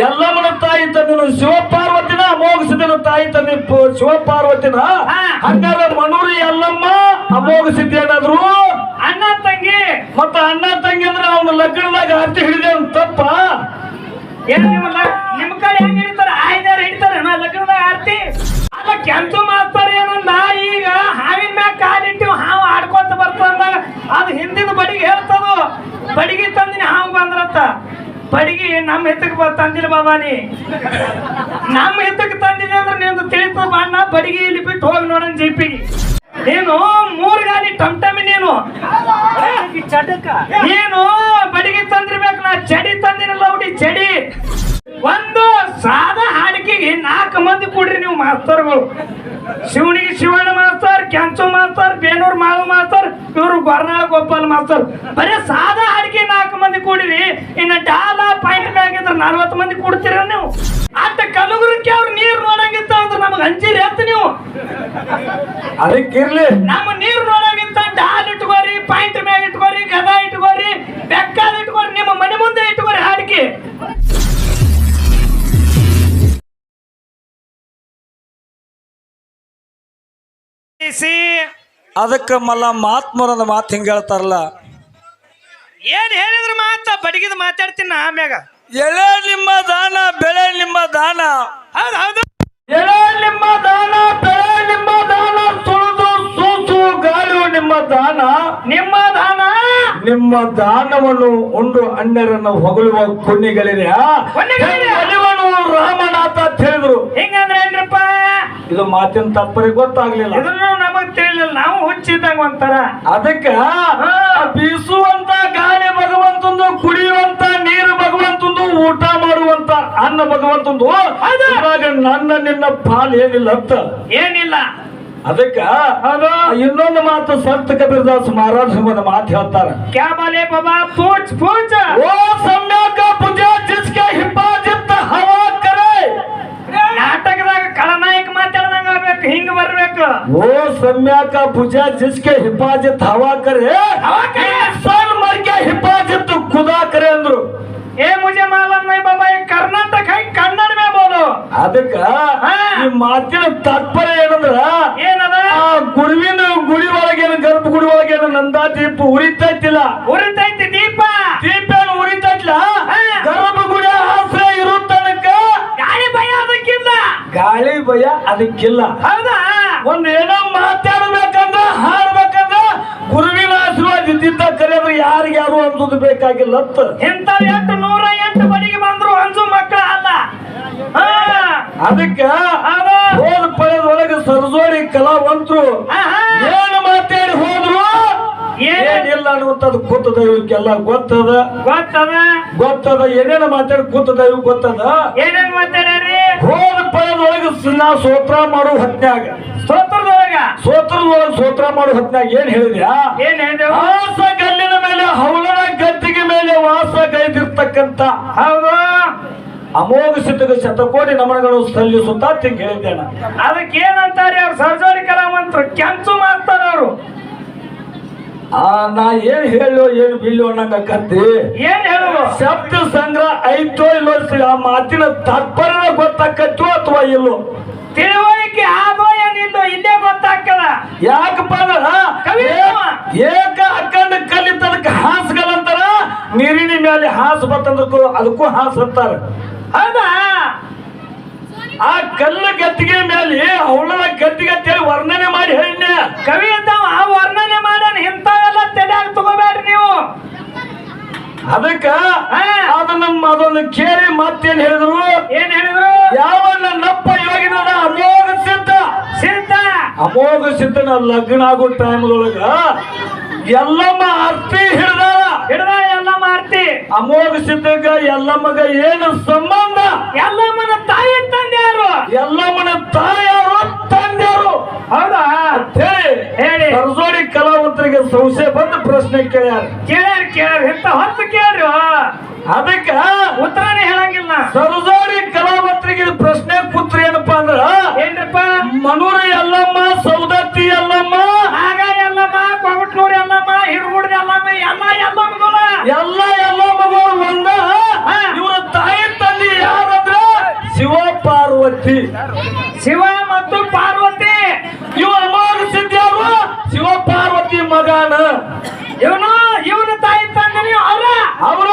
ಎಲ್ಲಮ್ಮನ ತಾಯಿ ತಂದಿನ ಶಿವಪಾರ್ವತಿನ ಅಮೋಘಸಿದ್ದಿನ ತಾಯಿ ತಂದಿ ಶಿವಪಾರ್ವತಿನ. ಹಂಗಾರ ಮನೂರಿ ಎಲ್ಲಮ್ಮ ಅಮೋಘಸಿದ್ದಿ ಏನಾದ್ರು? ಅಣ್ಣ ತಂಗಿ. ಮತ್ತ ಅಣ್ಣ ತಂಗಿ ಅಂದ್ರೆ ಅವನ ಲಗ್ನದಾಗ ಹತ್ತಿ ಹಿಡಿದೆ ಅಂತ ತಪ್ಪ ಏನ್ ನಿಮ್ಮ ನಿಮ್ ಕಡೆ ಹೆಂಗ್ ಹಿಡಿತಾರ? ಆಯ್ದಾರ ಹಿಡಿತಾರ ಲಗ್ನದಾಗ ಆರ್ತಿ. ಅಲ್ಲ ಕೆಂಚು ಮಾಡ್ತಾರೆ ಏನಂದ ಈಗ ಹಾವಿನ ಮ್ಯಾಗ ಕಾಲಿಟ್ಟಿವ್ ಹಾವು ಆಡ್ಕೊಂತ ಬರ್ತಂದಾಗ ಅದು ಹಿಂದಿನ ಬಡಿಗೆ ಹೇಳ್ತದು ಬಡಿಗೆ ತಂದಿನಿ ಹಾವು ಬಂದ್ರತ್ತ ಬ ತಂದಿಲ್ಲ ಬಾಬಾ ನೀ. ನಮ್ಮ ಹಿತಕ್ಕೆ ತಂದಿದೆ ಅಂದ್ರೆ ನಿಂದು ತಿಳಿತ ಬಣ್ಣ ಬಡಿಗೆ ಇಲ್ಲಿ ಬಿಟ್ಟು ಹೋಗಿ ನೋಡೋಣ ಜೀಪಿಗೆ ನೀನು ಮೂರು ಗಾಡಿ ಟಮ್ ಟಮಿ ನೀನು. ನೀನು ಬಡಿಗೆ ತಂದಿರ್ಬೇಕು ನಾ ಚಡಿ ತಂದಿನ ಲೌಡಿ ಚಡಿ. ಒಂದು ಸಾದಾ ಹಾಡಿಕೆಗೆ ನಾಲ್ಕು ಮಂದಿ ಕೊಡ್ರಿ ನೀವು ಮಾಸ್ತರ್ಗಳು. ಶಿವನಿಗೆ ಶಿವಣ್ಣ ಮಾಸ್ತರ್ ಕೆಂಚು ಮಾಸ್ತರ್ ಬೇನೂರ್ ಮಾವ ಮಾಸ್ತರ್ ಇವರು ಗೊರ್ನಾಳ ಗೋಪಾಲ್ ಮಾಸ್ತರ್. ಬರೀ ಸಾದಾ ಹಾಡಿಕೆ ನಾಲ್ಕು ಮಂದಿ ಕೂಡಿರಿ ಇನ್ನು ಡಾಲ ನಲ್ವತ್ತು ಮಂದಿ ಕೊಡ್ತೀರ ನೀವು? ಅತ್ತ ಕಲುಗುರಕ್ಕೆ ಅವ್ರು ನೀರು ನೋಡಂಗಿತ್ತ ಅಂದ್ರೆ ನಮಗ್ ಹಂಚಿರಿ ಅಂತ ನೀವು. ಅದಕ್ಕಿರ್ಲಿ ನಮ್ಮ ನೀರು ನೋಡಂಗಿತ್ತ ಡಾಲ್ ಇಟ್ಕೋರಿ ಪಾಯಿಂಟ್ ಮ್ಯಾಗ ಇಟ್ಕೋರಿ ಗದ ಇಟ್ಕೋರಿ ಬೆಕ್ಕಾದ ಇಟ್ಕೋರಿ ನಿಮ್ಮ ಮನೆ ಮುಂದೆ ಇಟ್ಕೋರಿ ಹಾಡಿಕೆ. ಅದಕ್ಕ ಮಲ್ಲ ಮಾತ್ಮರದ ಮಾತು ಹಿಂಗ ಹೇಳ್ತಾರಲ್ಲ. ಏನ್ ಹೇಳಿದ್ರು ಮಾತ? ಬಡಗಿದ ಮಾತಾಡ್ತೀನಿ ಆಮ್ಯಾಗ ಎಳೆ ನಿಮ್ಮ ದಾನ ಬೆಳೆ ನಿಮ್ಮ ದಾನ. ಎಳೆ ನಿಮ್ಮ ದಾನ ಬೆಳೆ ನಿಮ್ಮ ದಾನ ಸುಳಿದು ಸೂಸು ಗಾಳಿಯು ನಿಮ್ಮ ದಾನ. ನಿಮ್ಮ ದಾನ? ನಿಮ್ಮ ದಾನವನ್ನು ಉಂಡು ಅಣ್ಣರನ್ನು ಹೊಗಳುವ ಕುಣ್ಣಿಗಳಿದೆ ಕೊನೆಗಳಿದೆ. ರಾಮನಾಥ ತಿಳಿದ್ರು ಹೇಳಿದ್ರು. ಹಿಂಗಂದ್ರೆ ಏನ್ರಪ್ಪ? ಇದು ಮಾತಿನ ತಪ್ಪರಿ ಗೊತ್ತಾಗ್ಲಿಲ್ಲ. ಇದನ್ನು ನಮಗ್ ತಿಳಿಲಿಲ್ಲ. ನಾವು ಹುಚ್ಚಿದ್ದಂಗ ಒಂಥರ. ಅದಕ್ಕ ಬೀಸುವಂತ ಗಾಳಿ ಭಗವಂತಂದು ಕುಡಿಯುವಂತ ನೀರು ಊಟ ಮಾಡುವಂತ ಅನ್ನ ಭಗವಂತಂದು. ಇವಾಗ ನನ್ನ ನಿನ್ನ ಪಾಲ್ ಏನಿಲ್ಲ ಅಂತ. ಏನಿಲ್ಲ. ಅದಕ್ಕ ಇನ್ನೊಂದು ಮಾತು ಸಂತ ಕಬೀರ್ದಾಸ್ ಮಹಾರಾಜ್ ಒಂದು ಮಾತು ಹೇಳ್ತಾರ. ಕ್ಯಾ ಬಾಲೆ ಬಾಬಾ? ಪೂಜ್ ಪೂಚ್ ಓ ಸಮ್ಯಕ ಪೂಜಾ ಜಿಸ್ಕೆ ಹಿಪಾಜಿತ್ ಹವಾ ಕರೆ. ನಾಟಕದಾಗ ಖಳನಾಯಕ ಮಾತಾಡ್ದಂಗ ಆಗ್ಬೇಕು ಹಿಂಗ್ ಬರ್ಬೇಕು. ಓ ಸಮ್ಯಾಕ ಪೂಜಾ ಜಿಸ್ಕೆ ಹಿಫಾಜತ್ ಹವಾ ಕರೆ. ಸಾಲ್ ಮರ್ಗೆ ಹಿಫಾಜತ್ ಖುದಾ ಕರೆ ಅಂದ್ರು. ಏ ಮುಜೆ ಮಾಲೂಮ್ ನೈ ಬಾಬಾ ಈ ಕರ್ನಾಟಕ ಹೈ ಕನ್ನಡ ಮೇ ಬೋಲು ಅದಕ್ಕ. ಈ ಮಾತಿನ ತಾತ್ಪರ್ಯ ಏನಂದ್ರ ಏನದ? ಆ ಗುರುವಿನ ಗುಡಿ ಒಳಗೇನು ಗರ್ಭಗುಡಿ ಒಳಗೇನು ನಂದಾ ದೀಪ ಉರಿತೈತಿಲ್ಲ. ಉರಿತೈತಿ ದೀಪ. ದೀಪ ಏನು ಉರಿತೈತಿಲ್ಲ ಗರ್ಭ ಗುಡಿ ಆಶ್ರಯ ಇರೋ ತನಕ ಗಾಳಿ ಭಯ ಅದಕ್ಕಿಲ್ಲ. ಗಾಳಿ ಭಯ ಅದಕ್ಕಿಲ್ಲ. ಹೌದಾ? ಒಂದ್ ಏನೋ ಮಾತಾಡ್ಬೇಕಂದ್ರ ಹಾಡ್ಬೇಕಂದ್ರ ಗುರುವಿನ ಇದ್ದಿದ್ದ ಕರೆದ್ರೆ ಯಾರಿಗೆ ಯಾರು ಅನ್ಸೋದು ಬೇಕಾಗಿಲ್ಲ ಅಂತ. ಇಂಥ ಎಂಟು ನೂರ ಎಂಟು ಬಡಿಗೆ ಬಂದ್ರು ಅಂಜು ಮಕ್ಕಳ ಅಲ್ಲ. ಅದಕ್ಕ ಹೌದು. ಪಡೆದೊಳಗೆ ಸರಜೋಡಿ ಕಲಾವಂತರು. ಏನು ಮಾತಾಡಿ ಹೋದ್ರು? ಏನ್- ಏನಿಲ್ಲ ಅನ್ನುವಂಥದ್ದು ಗೊತ್ತದ ಇವಕ್ಕೆಲ್ಲ? ಗೊತ್ತದ? ಗೊತ್ತದ? ಗೊತ್ತದ? ಏನೇನು ಮಾತಾಡಿ ಗೊತ್ತದ ಇವ್ ಗೊತ್ತದ? ಏನೇನು ಮಾತಾಡ್ರಿ ಹೋದ ಪಡೆದೊಳಗೆ ನಾ ಸೋತ್ರ ಮಾಡೋ ಹೊತ್ನ್ಯಾಗ. ಸೋತ್ರದೊಳಗೆ ಸೋತ್ರ ಮಾಡೋ ಹೊತ್ನ್ಯಾಗ ಏನ್ ಹೇಳಿದ್ಯಾ? ಏನ್ ಹೇಳಿದೆವು? ವಾಸ ಗಲ್ಲಿನ ಮೇಲೆ ಹವಳನ ಗದ್ದಿಗೆ ಮೇಲೆ ವಾಸ ಕೈದಿರ್ತಕ್ಕಂತ ಹೌದು. ಅಮೋಘ ಸಿದ್ಧಗ ಶತಕೋಟಿ ನಮನಗಳು ಸಲ್ಲಿಸುತ್ತಾ ತಿಂಗ್ ಹೇಳಿದ್ದೇನೆ. ಅದಕ್ಕೆ ಏನಂತಾರೆ ಅವ್ರು ಸರ್ಜರಿ ಕಲಾವಂತರು ಕೆಂಚು ಮಾಡ್ತಾರ ಅವರು. ಆ ನಾ ಏನ್ ಹೇಳೋ ಏನ್ ಬಿಲ್ಲೋ ಕತ್ತಿ. ಏನ್ ಹೇಳುವ ಶಬ್ದ ಸಂಗ್ರಹ ಐತೋ ಇಲ್ಲೋ ಆ ಮಾತಿನ ತಾತ್ಪರ್ಯ ಗೊತ್ತಾಕತ್ತೋ ಅಥವಾ ಇಲ್ಲೋ? ತಿಳುವಳಿಕೆ ಆದೋ ಏನಿಲ್ಲೋ ಇಲ್ಲೇ ಗೊತ್ತಾಗ್ತದ? ಯಾಕಪ್ಪ ಅಂದ್ರ ಕವಿ ಏಕ ಅಕ್ಕಂಡ ಕಲಿತದಕ್ಕೆ ಹಾಸ್ಗಳಂತಾರ ನೀರಿನ ಮೇಲೆ ಹಾಸ್ ಬರ್ತದಕ್ಕೂ ಅದಕ್ಕೂ ಹಾಸ್ ಅಂತಾರ. ಹೌದಾ? ಆ ಕಲ್ಲು ಗತ್ತಿಗೆ ಮೇಲೆ ಅವಳ ಗತ್ತಿಗೆ ಅಂತೇಳಿ ವರ್ಣನೆ ಮಾಡಿ ಹೇಳಿ ಕವಿ ಇದ್ದಾವ ಆ ವರ್ಣನೆ ಮಾಡ್ಯಾನ ಇಂಥವೆಲ್ಲ ತಲೆಯಾಗ ತಗೋಬೇಡ್ರಿ ನೀವು. ಅದಕ್ಕ. ಅದನ್ನ ಅದೊಂದು ಕೇಳಿ ಮತ್ತೇನ್ ಹೇಳಿದ್ರು? ಏನ್ ಹೇಳಿದ್ರು? ಯಾವನ್ನ ನಪ್ಪ ಅಮೋಘ ಸಿದ್ಧನ ಲಗ್ನ ಆಗೋ ಟೈಮ್ದೊಳಗ ಎಲ್ಲಮ್ಮ ಆರ್ತಿ ಹಿಡ್ದ ಹಿಡ್ದ ಎಲ್ಲಮ್ಮ ಆರ್ತಿ. ಅಮೋಘ ಸಿದ್ಧಗ ಎಲ್ಲಮ್ಮಗ ಏನು ಸಂಬಂಧ? ಎಲ್ಲಮ್ಮನ ತಾಯಿ ತಂದ್ಯಾರು. ಎಲ್ಲಮ್ಮನ ತಾಯಿ ಯಾರು? ತಂದೆ ಯಾರು ಹೌದಾ? ಹೇಳಿ ಹೇಳಿ. ಸರ್ಜೋಡಿ ಕಲಾವಂತರಿಗೆ ಸಂಶಯ ಬಂದು ಪ್ರಶ್ನೆ ಕೇಳ್ಯಾರ. ಕೇಳ್ಯಾರ ಕೇಳ್ಯಾರ ಇಂಥ ಹೊತ್ತು ಕೇಳ್ರಿ? ಅದಕ್ಕ ಉತ್ತರನೇ ಹೇಳಂಗಿಲ್ಲ. ಸರ್ಜೋಡಿ ಕಲಾವಂತರಿಗೆ ಇದು ಪ್ರಶ್ನೆ ಪುತ್ರ ಏನಪ್ಪಾ ಅಂದ್ರ ಏನ್ರಪ್ಪ? ಮನೂರ ಎಲ್ಲಮ್ಮ ಸೌದತ್ತಿ ಎಲ್ಲಮ್ಮ ಆಗ ಎಲ್ಲಮ್ಮ ಕೊಗಟ್ನೂರ್ ಎಲ್ಲಮ್ಮ ಹಿಡ್ಗುಡ್ ಎಲ್ಲಮ್ಮ ಎಲ್ಲ ಎಲ್ಲಮ್ಮಗಳ ಎಲ್ಲ ಎಲ್ಲ ಮಗಳು ಒಂದ ಇವರ ತಾಯಿ ತಂದೆ ಯಾರು ಶಿವ ಪಾರ್ವತಿ. ಶಿವ ಮತ್ತು ಪಾರ್ವತಿ ಇವ ಅಮೋಘ ಸಿದ್ಧಿಯವರು ಶಿವ ಪಾರ್ವತಿ ಮಗನ ಇವನು ಇವನು ತಾಯಿ ತಂದೆ ಅವರ ಅವರ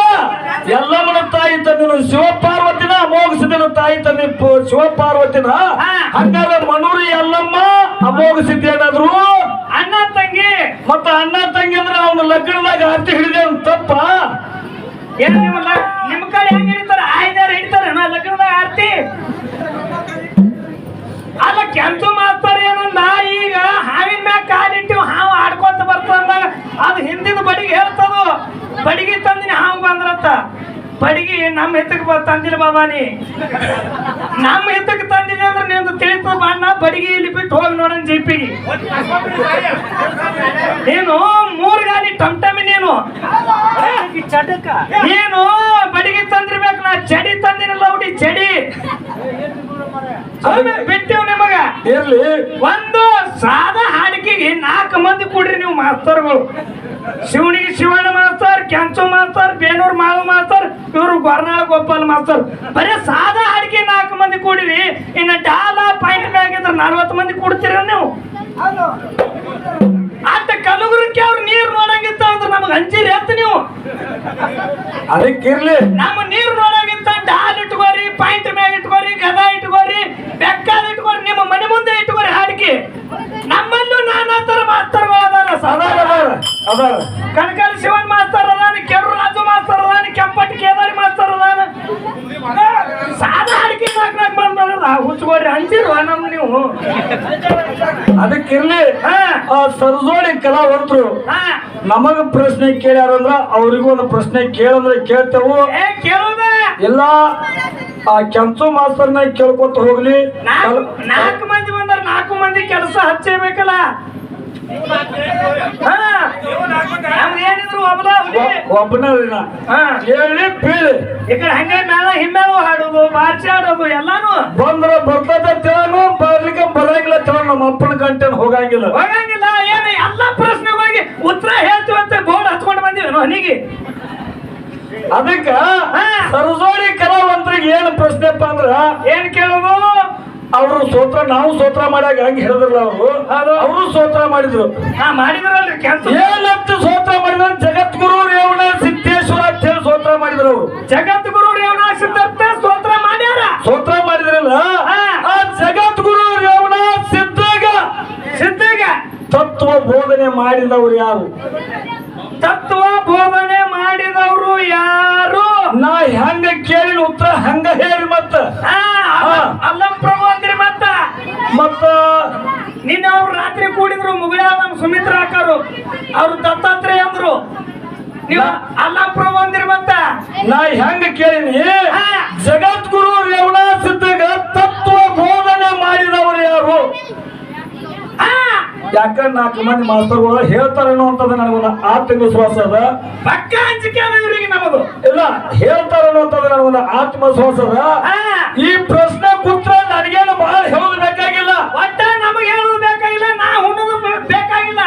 ಎಲ್ಲಮ್ಮನ ತಾಯಿ ತಂದಿನ ಶಿವ ಪಾರ್ವತಿನ ಅಮೋಘ ಸಿದ್ಧಿನ ತಾಯಿ ತಂದೆ ಶಿವಪಾರ್ವತಿನ? ಶಿವ ಪಾರ್ವತಿನ ಹಾ. ಹಂಗಾದ್ರೆ ಮನೂರಿ ಎಲ್ಲಮ್ಮ ಅಮೋಘ ಸಿದ್ಧಿ ಏನಾದ್ರು ಅಣ್ಣ ತಂಗಿ. ಮತ್ತ ಅಣ್ಣ ತಂಗಿ ಅಂದ್ರೆ ಅವನ ಲಗ್ನದಾಗ ಹತ್ತಿ ಹಿಡಿದೆ ಅಂತ ತಪ್ಪ? ಏನ್ ನಿಮ್ಮ ಲ- ನಿಮ್ಮ ಕಡೆ ಹೆಂಗ್ ಹಿಡಿತಾರ? ಆಯ್ದಾರ ಹಿಡಿತಾರ ನಾ ಲಗ್ನದಾಗ ಆರ್ತಿ ಅಲ್ಲ ಕೆಂಚು ಮಾಸ್ತರ್ ಏನಂದ? ಈಗ ಹಾವಿನ ಮ್ಯಾಗ ಕಾಲಿಟ್ಟಿವ್ ಹಾವು ಆಡ್ಕೊಂತ ಬರ್ತಂದಾಗ ಅದು ಹಿಂದಿನ ಬಡಿಗೆ ಹೇಳ್ತದ. ಬಡಿಗೆ ಬಂದ್ರಂತ ಬಡಿಗೆ ನಮ್ಮ ಹೆತ್ತಕ್ಕೆ ಬ ತಂದಿಲ್ಲ ಬಾಬಾ ನೀ. ನಮ್ಮ ಹೆತ್ತಕ್ಕೆ ತಂದಿದೆ ಅಂದ್ರೆ ನಿಂದು ತಿಳಿತು ಬಣ್ಣ ಬಡಿಗೆ ಇಲ್ಲಿ ಬಿಟ್ಟು ಹೋಗಿ ನೋಡೋಣ ಜೀಪಿಗೆ ನೀನು ಮೂರು ಗಾಲಿ ಟಮ್ ಟಮಿ ನೀನು. ನೀನು ಬಡಿಗೆ ತಂದಿರ್ಬೇಕು ನಾ ಚಡಿ ತಂದಿನಲ್ಲ ಹುಡಿ ಚಡಿ ಬಿಟ್ಟಿವ್ ನಿಮಗ. ಇರ್ಲಿ. ಒಂದು ಸಾದಾ ನಾಲ್ಕು ಮಂದಿ ಕೂಡ್ರಿ ನೀವು ಮಾಸ್ತರ್ಗಳು. ಶಿವನಿಗೆ ಶಿವಣ್ಣ ಮಾಸ್ತರ್ ಕೆಂಚು ಮಾಸ್ತರ್ ಬೇನೂರು ಮಾವು ಮಾಸ್ತರ್ ಇವರು ಗೊರ್ನಾಳ ಗೋಪಾಲ್ ಮಾಸ್ತರ್. ಬರೀ ಸಾದಾ ಹಾಡಿಗೆ ನಾಲ್ಕು ಮಂದಿ ಕೂಡಿರಿ. ಇನ್ನು ಡಾಲ ಪಾಯಿಂಟ್ ಮ್ಯಾಗಿದ್ರೆ ನಲ್ವತ್ತು ಮಂದಿ ಕೂಡ್ತೀರ ನೀವು? ಅತ್ತ ಕಲಬುರಗಿ ಅವ್ರು ನೀರು ನೋಡಂಗಿತ್ತ ಅಂದ್ರೆ ನಮ್ಗೆ ಅಂಜಿರಿ ಅಂತ ನೀವು. ಅದಕ್ಕಿರ್ಲಿ. ನಮ್ಮ ನೀರು ನೋಡಂಗಿತ್ತ ಡಾಲ್ ಇಟ್ಕೋರಿ ಪಾಯಿಂಟ್ ಮ್ಯಾಗ ಇಟ್ಕೋರಿ ಗದ ಇಟ್ಕೋರಿ ಬೆಕ್ಕಾದ ಇಟ್ಕೋರಿ ನಿಮ್ಮ ಮನೆ ಮುಂದೆ ಇಟ್ಕೋರಿ ನಮ್ಮನ್ನು ನಮ್ಮಲ್ಲೂ ನಾನಾ ತರ ಮಾಸ್ತರ್ಗಳು ಅದಾರ ಅದಾರ ಅದಾರ ಅದಾರ. ಕನಕಲ್ ಶಿವನ್ ಮಾಸ್ತರ್ ಅದಾನ ಕೆರು ರಾಜು ಮಾಸ್ತರ್ ಅದಾನ ಕೆಂಪಟ್ಟಿ ಕೇದಾರಿ ಮಾಸ್ತರ್ ಅದಾನ. ಸಾದಾ ಅಡಿಕೆ ನಾಲ್ಕು ನಾಲ್ಕು ಹುಚ್ಚಗೋರಿ ಅಂಜಿರುವ ನಮ್ಮ ನೀವು. ಅದಕ್ಕಿರ್ಲಿ ಸರ್ಜೋಳಿ ಆ ಸರಜೋಡಿ ಕಲಾವಂತರು ಹಾ. ನಮಗ ಪ್ರಶ್ನೆ ಕೇಳ್ಯಾರಂದ್ರ ಅವ್ರಿಗೂ ಒಂದು ಪ್ರಶ್ನೆ ಕೇಳಂದ್ರೆ ಕೇಳ್ತೇವು. ಏ ಕೇಳುದ? ಇಲ್ಲ ಆ ಕೆಂಚು ಮಾಸ್ತರ್ನ ಕೇಳ್ಕೊತ ಹೋಗ್ಲಿ. ನಾಲ್ಕು ನಾಲ್ಕು ಮಂದಿ ಬಂದ್ರ ನಾಲ್ಕು ಮಂದಿ ಕೆಲಸ ಹಚ್ಚೇಬೇಕಲ್ಲ ಹಾ ನಮ್ದು ಏನಿದ್ರು ಒಬ್ಬಲ ಹುಲಿ. ಒಬ್ಬನ ಹೇಳಿ ಬೀಳಿ. ಈ ಕಡೆ ಹಂಗೆ ಮೇಳ ಹಿಮ್ಮೇಳ ಹಾಡೋದು ಬಾರ್ಸಿ ಆಡೋದು ಎಲ್ಲಾನು. ಬಂದ್ರ ಬರ್ತದ ತಿಳನು ಬರ್ಲಿಕ್ಕೆ ಬರಂಗಿಲ್ಲ ತಿಳ ನಮ್ಮ ಅಪ್ಪನ ಗಂಟೆನ ಹೋಗಂಗಿಲ್ಲ. ಹೋಗಂಗಿಲ್ಲ ಏನು ಎಲ್ಲ ಹೋಗಿ ಉತ್ತರ ಹೇಳ್ತೀವಿ ಅಂತ ಬೋರ್ಡ್ ಹಚ್ಕೊಂಡು ಬಂದಿವಿ ಹನಿಗೆ. ಅದಕ್ಕ ಸರ್ಜೋಡಿ ಸರಜೋಡಿ ಕಲಾವಂತರಿಗೆ ಏನು ಪ್ರಶ್ನೆಪ್ಪ ಅಂದ್ರ ಏನ್ ಕೇಳೋದು? ಅವರು ಸೋತ್ರ ನಾವು ಸೋತ್ರ ಮಾಡಾಗ ಹಂಗ ಹೇಳಿದ್ರಲ್ಲ ಅವರು. ಅವರು ಸೋತ್ರ ಮಾಡಿದ್ರು. ಮಾಡಿದ್ರಲ್ರಿ ಏನಂತ ಸೋತ್ರ ಮಾಡಿದ್ರು? ಜಗದ್ಗುರು ರೇವಣ ಸಿದ್ದೇಶ್ವರ ಅಂತ ಹೇಳಿ ಸೋತ್ರ ಮಾಡಿದ್ರು ಅವರು. ಜಗದ್ಗುರು ರೇವಣ ಸಿದ್ಧಾರ್ಥ ಸೋತ್ರ ಮಾಡ್ಯಾರ. ಸೋತ್ರ ಮಾಡಿದ್ರಲ್ಲ. ಆ ಜಗದ್ಗುರು ರೇವಣ ಸಿದ್ಧಗ. ಸಿದ್ಧಗ. ತತ್ವ ಬೋಧನೆ ಮಾಡಿದವರು ಯಾರು? ತತ್ವ ಬೋಧನೆ ಮಾಡಿದವರು ಯಾರು? ನಾ ಹೆಂಗ ಕೇಳಿನ ಉತ್ತರ ಹಂಗ ಹೇಳಿ ಮತ್ತ. ಅಲ್ಲ- ಅಲ್ಲಂ ಪ್ರಭು ಅಂದ್ರಿ ಮತ್ತ ಮತ್ತ ನಿನ್ನೆ ಅವ್ರು ರಾತ್ರಿ ಕೂಡಿದ್ರು ಮುಗಳ ನಮ್ ಸುಮಿತ್ರ ಅಕ್ಕರು ಅವ್ರು ದತ್ತಾತ್ರೇಯ ಅಂದ್ರು. ನೀವು ಅಲ್ಲ ಪ್ರಭು ಅಂದ್ರಿ ಮತ್ತ? ನಾ ಹೆಂಗ ಕೇಳಿನಿ. ಜಗದ್ಗುರು ರೇವಣ ಸಿದ್ಧಗ ತತ್ವ ಬೋಧನೆ ಮಾಡಿದವರು ಯಾರು? ಯಾಕಂದ್ರೆ ನಾಲ್ಕು ಮಂದಿ ಮಾಸ್ತರ್ಗಳು ಹೇಳ್ತಾರೇನೋ ಅಂತದ ನನಗೊಂದು ಆತ್ಮವಿಶ್ವಾಸ ಅದ. ಪಕ್ಕ ಹಂಚಿಕೆ ಇವ್ರಿಗೆ ನಮದು ಇಲ್ಲ ಹೇಳ್ತಾರೇನೋ ಅಂತದ ನನ್ನ ಆತ್ಮವಿಶ್ವಾಸ ಅದ ಈ ಪ್ರಶ್ನೆ ಕೂತ್ರ ನನಗೇನು ಬಹಳ ಹೇಳುದು ಬೇಕಾಗಿಲ್ಲ. ಒಟ್ಟ ನಮಗೆ ಹೇಳೋದು ಬೇಕಾಗಿಲ್ಲ ನಾ ಉಣ್ಣೋದು ಬೇಕಾಗಿಲ್ಲ.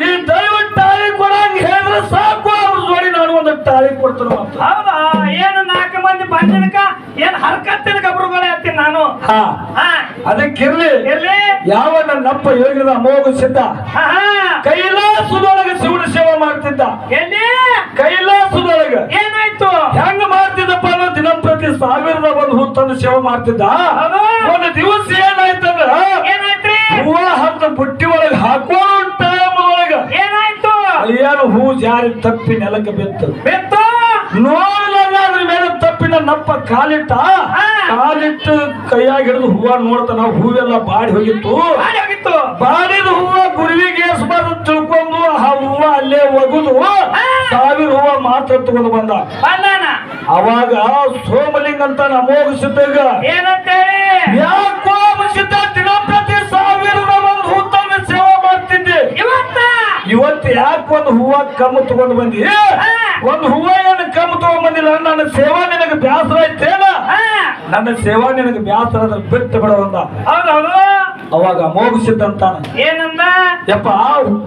ಈ ದಯವಿಟ್ಟು ತಾಳಿ ಕೊಡಂಗ್ ಹೇಳಿದ್ರೆ ಸಾಕು ಅವ್ರ ಜೋಡಿ ನಾನು ಒಂದು ತಾಳಿ ಕೊಡ್ತೀನಿ ಮಾತ್ರ ಹೌದಾ? ಏನು ನಾಲ್ಕು ಮಂದಿ ಬಂದಿನಕ ಏನ್ ಹರ್ಕತ್ತಿನ ಗಬ್ರುಗಳೇ ನಾನು. ಅದಕ್ಕಿರ್ಲಿ ಇರ್ಲಿ. ಯಾವ ನನ್ನಪ್ಪ ಯೋಗಿದ ಅಮೋಘ ಸಿದ್ಧ. ಕೈಲಾಸದೊಳಗೆ ಶಿವನ ಸೇವೆ ಮಾಡ್ತಿದ್ದ. ಎಲ್ಲಿ? ಕೈಲಾಸದೊಳಗೆ. ಏನಾಯ್ತು? ಹೆಂಗ ಮಾಡ್ತಿದ್ದಪ್ಪ ಅನ್ನೋ ದಿನಂಪ್ರತಿ ಸಾವಿರದ ಒಂದು ಹೂ ತಂದು ಸೇವೆ ಮಾಡ್ತಿದ್ದ. ಒಂದು ದಿವಸ ಏನಾಯ್ತಂದ್ರ ಏನಾಯ್ತ್ರಿ? ಹೂವ ಹತ್ತು ಬುಟ್ಟಿ ಒಳಗೆ ಹಾಕೋಣ ಟೈಮ್ ಒಳಗ. ಏನಾಯ್ತು? ಏನು ಹೂ ಜಾರಿ ತಪ್ಪಿ ನೆಲಕ್ಕೆ ಬಿತ್ತು. ಬೆತ್ತು? ನೋಡಲ್ಲ ಅದ್ರ ಮೇಲೆ ತಪ್ಪಿನ ನಪ್ಪ ಕಾಲಿಟ್ಟ. ಕಾಲಿಟ್ಟು ಕೈಯಾಗ ಹಿಡಿದು ಹೂವ ನೋಡ್ತಾನ ಹೂವೆಲ್ಲ ಬಾಡಿ ಹೋಗಿತ್ತು. ಬಾಡಿದ ಹೂವ ಗುರುವಿಗೆ ಏಸ್ಬಾರ್ದು ತಿಳ್ಕೊಂಡು ಆ ಹೂವ ಅಲ್ಲೇ ಒಗುದು ಸಾವಿರ ಹೂವ ಮಾತ್ರ ತಗೊಂಡು ಬಂದ. ಅವಾಗ ಸೋಮಲಿಂಗ ಅಂತ ನಮೋಗಿಸಿದ್ದಾಗ ಏನಂತೇಳಿ? ಯಾಕೋ ಒಂದು ಹೂವ ಕಮ್ಮ ತಗೊಂಡು ಬಂದಿ. ಒಂದು ಹೂವ ಏನು ಕಮ್ಮ ತಗೊಂಡ್ ಬಂದಿಲ್ಲ? ನನ್ನ ಸೇವಾ ನಿನಗೆ ಬ್ಯಾಸರ ಐತೇನ? ನನ್ನ ಸೇವಾ ನಿನಗೆ ಬ್ಯಾಸರ ಬಿಟ್ಟು ಬಿಡೋದ ಅಂದ. ಹೌದೌದು ಅವಾಗ ಮೋಗಿಸಿದ್ದಂತಾನ. ಏನಂದ? ಯಪ್ಪ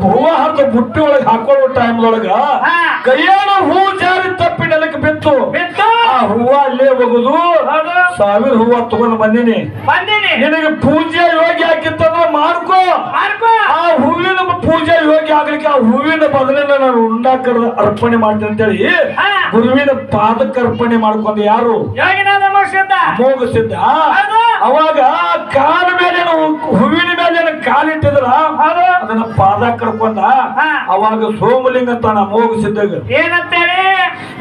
ಹೂವ ಹರಿದು ಬುಟ್ಟಿ ಒಳಗೆ ಹಾಕೊಳ್ಳೋ ಟೈಮ್ ಒಳಗ ಹಾ. ಕೈಯಾನ ಹೂ ಜಾರಿ ತಪ್ಪಿ ಆ ಹೂವ ಅಲ್ಲೇ ಹೋಗುದು. ಸಾವಿರ ಹೂವ ತಗೊಂಡು ಬಂದಿನಿ. ಬಂದೀನಿ. ನಿನಗೆ ಪೂಜೆ ಯೋಗ್ಯ ಹಾಕಿತ್ತಂದ್ರೆ ಮಾಡ್ಕೋ. ಆ ಹೂವಿನ ಪೂಜೆ ಯೋಗ್ಯ ಆಗ್ಲಿಕ್ಕೆ ಆ ಹೂವಿನ ಬದಲಿನ ನಾನು ಉಂಡಾಕರ ಅರ್ಪಣೆ ಮಾಡ್ತೇನೆ ಅಂತೇಳಿ ಹೇಳಿ ಗುರುವಿನ ಪಾದಕ್ಕೆ ಅರ್ಪಣೆ ಮಾಡ್ಕೊಂಡು ಯಾರು? ಮೋಗ ಸಿದ್ಧ. ಅವಾಗ ಕಾಲ ಮೇಲೆ ಹೂವಿನ ಮೇಲೆ ಕಾಲಿಟ್ಟಿದ್ರ. ಅದನ್ನ ಪಾದ ಕರ್ಕೊಂಡ. ಅವಾಗ ಸೋಮಲಿಂಗ ತಾನ ಮೋಗ ಸಿದ್ಧ ಏನಂತೇಳಿ?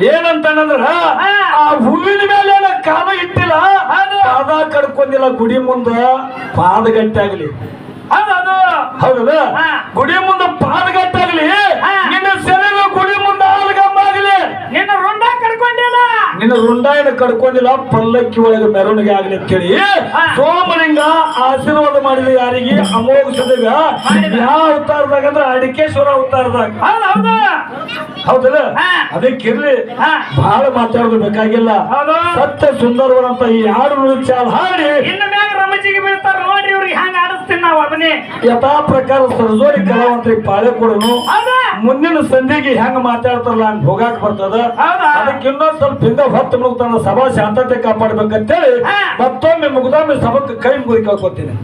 ಏನಂತಂದ್ರ. ಆ ಹೂವಿನ ಮೇಲೆ ಕಾಲ ಇಟ್ಟಿಲ್ಲ ಹೌದು. ಪಾದ ಕಡ್ಕೊಂಡಿಲ್ಲ ಗುಡಿ ಮುಂದ ಪಾದಗಟ್ಟಾಗ್ಲಿ ಆಗ್ಲಿ ಹೌದಲ್ಲ ಹಾ. ಗುಡಿ ಮುಂದ ನಿನ್ನ ರುಂಡಾಯನ ಕಡ್ಕೊಂಡಿಲ್ಲ ಪಲ್ಲಕ್ಕಿ ಒಳಗೆ ಮೆರವಣಿಗೆ ಆಗ್ಲಿ ಅಂತ ಹೇಳಿ. ಸೋಮಲಿಂಗ ಆಶೀರ್ವಾದ ಮಾಡಿದ ಯಾರಿಗೆ? ಅಮೋಘ ಸದಗ. ಮಾಡಿದ. ಯಾವ ಅವತಾರದಾಗ ಅಂದ್ರೆ ಅಡಿಕೇಶ್ವರ ಅವತಾರದಾಗ ಹೌದು ಹೌದು. ಹೌದಲ್ಲ. ಅದಕ್ಕಿರ್ಲಿ. ಬಹಳ ಮಾತಾಡೋದು ಬೇಕಾಗಿಲ್ಲ. ಸತ್ಯ ಸುಂದರವರಂತ ಈ ಹಾಡು ಚಾಲ ಹಾಡಿ. ಇನ್ನು ಮ್ಯಾಗ ರಮಜಿಗೆ ಬೀಳ್ತಾರ ನೋಡ್ರಿ ಇವ್ರಿಗೆ. ಹ್ಯಾಂಗ ನಾವು ಯಥಾ ಪ್ರಕಾರ ಸರ್ಜೋರಿ ಕಲಾವಂತರಿಗೆ ಪಾಳೆ ಕೊಡೋನು. ಮುಂದಿನ ಸಂಧಿಗೆ ಹೆಂಗ್ ಮಾತಾಡ್ತಾರಲ್ಲ ಹಂಗ ಹೋಗಾಕ್ ಬರ್ತದ? ಅದಕ್ಕೆ ಇನ್ನೊಂದ್ ಸ್ವಲ್ಪ ಹಿಂದೆ ಹೊತ್ತು ಮುಗ್ತಾನ ಸಭಾ ಶಾಂತತೆ ಕಾಪಾಡ್ಬೇಕಂತೇಳಿ ಹೇಳಿ ಮತ್ತೊಮ್ಮೆ ಮುಗ್ದೊಮ್ಮೆ ಸಭಕ್ಕೆ ಕೈ ಮುಗಿ ಕೇಳ್ಕೊತೀನಿ.